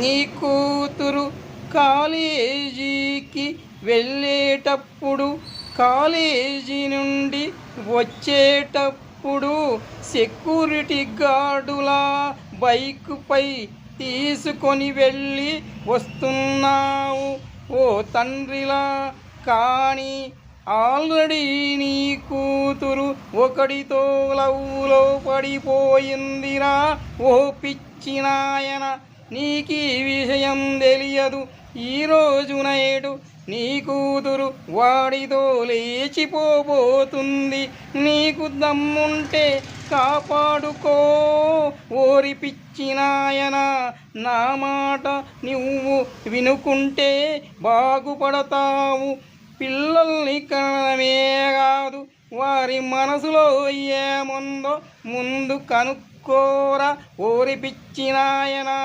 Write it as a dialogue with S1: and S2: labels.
S1: నీ కూతురు కాలేజీకి వెళ్ళేటప్పుడు కాలేజీ నుండి వచ్చేటప్పుడు సెక్యూరిటీ గార్డులా బైకుపై తీసుకొని వెళ్ళి వస్తున్నావు. ఓ తండ్రిలా కానీ ఆల్రెడీ నీ కూతురు ఒకడితో లవ్లో పడిపోయిందిరా. ఓ పిచ్చినాయన నీకీ విషయం తెలియదు. ఈరోజు నేడు నీ కూతురు వాడితో లేచిపోబోతుంది. నీకు దమ్ముంటే కాపాడుకో. ఓరి పిచ్చినాయన నా మాట నువ్వు వినుకుంటే బాగుపడతావు. పిల్లల్ని కనడమే వారి మనసులో ఏముందో ముందు కనుక్కోరా ఓరి పిచ్చినాయనా